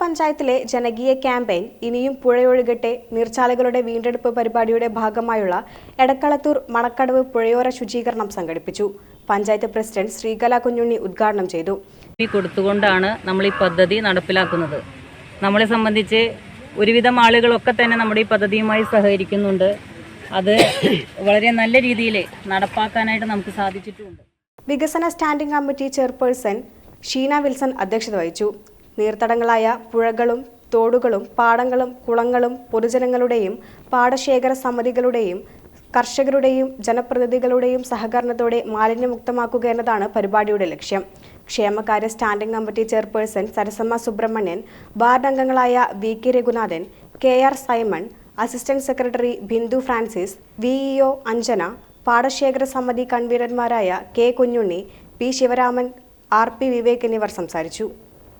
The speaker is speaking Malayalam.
പഞ്ചായത്തിലെ ജനകീയ ക്യാമ്പയിൻ ഇനിയും പുഴയൊഴുകട്ടെ നീർച്ചാലുകളുടെ വീണ്ടെടുപ്പ് പരിപാടിയുടെ ഭാഗമായുള്ള എടക്കളത്തൂർ മണക്കടവ് പുഴയോര ശുചീകരണം സംഘടിപ്പിച്ചു. പഞ്ചായത്ത് പ്രസിഡന്റ് ശ്രീകല കുഞ്ഞുണ്ണി ഉദ്ഘാടനം ചെയ്തു. കൊടുത്തുകൊണ്ടാണ് നമ്മൾ ഈ പദ്ധതി നടപ്പിലാക്കുന്നത്. നമ്മളെ സംബന്ധിച്ച് ഒരുവിധം ആളുകളൊക്കെ തന്നെ നമ്മുടെ ഈ പദ്ധതിയുമായി സഹകരിക്കുന്നുണ്ട്. അത് വളരെ നല്ല രീതിയിൽ നടപ്പാക്കാനായിട്ട് നമുക്ക് സാധിച്ചിട്ടുണ്ട്. വികസന standing committee chairperson Sheena Wilson അധ്യക്ഷത വഹിച്ചു. നീർത്തടങ്ങളായ പുഴകളും തോടുകളും പാടങ്ങളും കുളങ്ങളും പൊതുജനങ്ങളുടെയും പാടശേഖര സമിതികളുടെയും കർഷകരുടെയും ജനപ്രതിനിധികളുടെയും സഹകരണത്തോടെ മാലിന്യമുക്തമാക്കുക എന്നതാണ് പരിപാടിയുടെ ലക്ഷ്യം. ക്ഷേമകാര്യ standing committee chairperson Sarasamma Subramanian ward അംഗങ്ങളായ V K Raghunathan K R Simon assistant secretary Bindu Francis VEO Anjana പാടശേഖര സമിതി കൺവീനർമാരായ K Kunhunni P Sivaraman R P Vivek എന്നിവർ സംസാരിച്ചു.